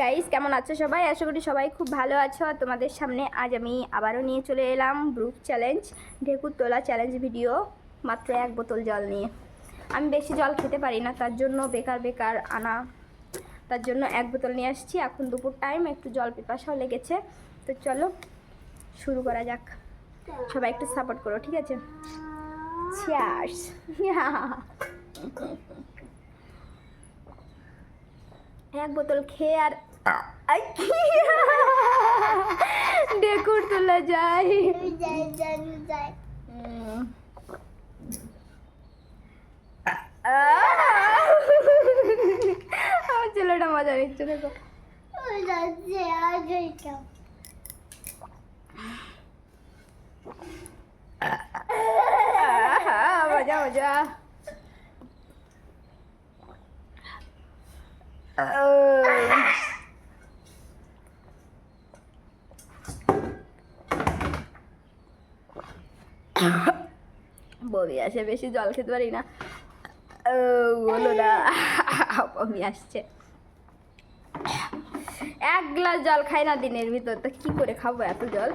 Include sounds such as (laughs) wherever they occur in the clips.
Guys কেমন আছো সবাই? আশা করি সবাই খুব ভালো আছো। আর তোমাদের সামনে আজ আমি আবারও নিয়ে চলে এলাম ব্রুক চ্যালেঞ্জ ঢেকুর তোলা চ্যালেঞ্জ ভিডিও মাত্র এক বোতল জল নিয়ে। আমি বেশি জল খেতে পারি না, তার জন্য বেকার বেকার আনা, তার জন্য এক বোতল নিয়ে আসছি। এখন দুপুর টাইম একটু জল পিপাসাও লেগেছে। তো চলো, শুরু করা যাক। সবাই একটু সাপোর্ট করো, ঠিক আছে? (laughs) এক বোতল খেয়ে আর ডেকুর তোলা যায় উম। আমার ছেলেটা মজা নিচ্ছে দেখো আহা, মজা মজা বমি আসে বেশি জল খেতে পারি না। ও, না। বমি আসছে। এক গ্লাস জল খাই না দিনের ভিতর তো কি করে খাব এত জল?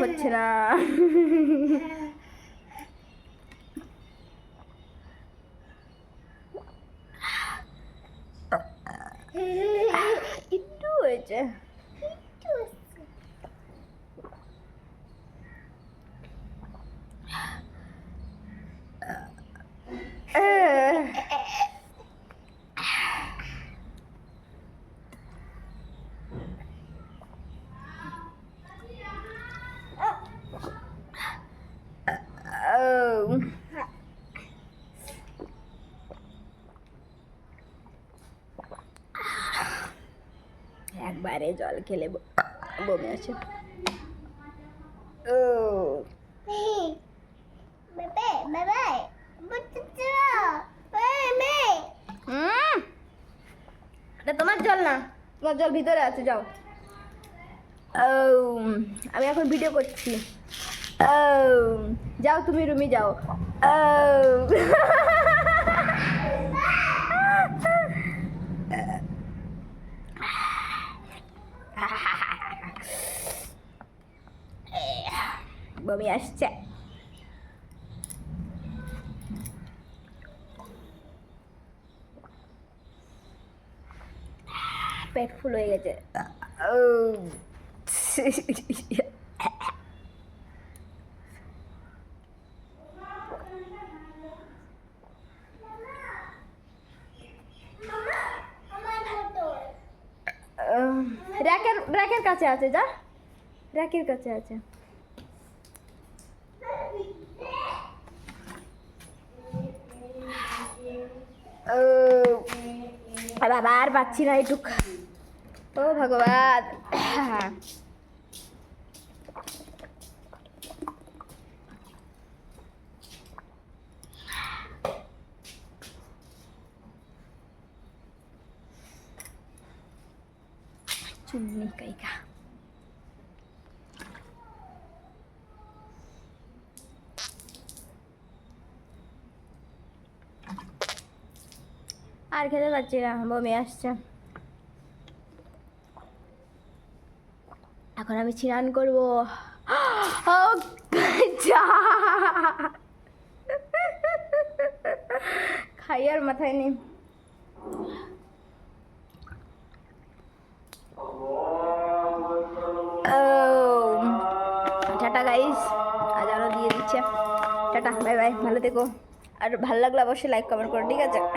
হচ্ছে না। একটু হয়েছে। একবারে জল খেলে বমি আছে ও তোমার জল না। তোমার জল ভিতরে আছে যাও। ও আমি এখন ভিডিও করছি। ও যাও তুমি রুমে যাও। (laughs) বমি আসছে। পেট ফুল হয়ে গেছে। ও র্যাকের র্যাকের কাছে আছে যা। র্যাকের কাছে আছে। বাবা আর পাচ্ছি না এটুক ও ভগবান চুন্নি কাইকা আর খেতে পারছি না, বমি আসছে। এখন আমি স্নান করব। খাই আর মাথায় নেই। টাটা গাইস, আজ আরও দিয়ে দিচ্ছে। টাটা, বাই বাই, ভালো থেকো। আর ভালো লাগলে অবশ্যই লাইক কমেন্ট করো ঠিক আছে? (laughs)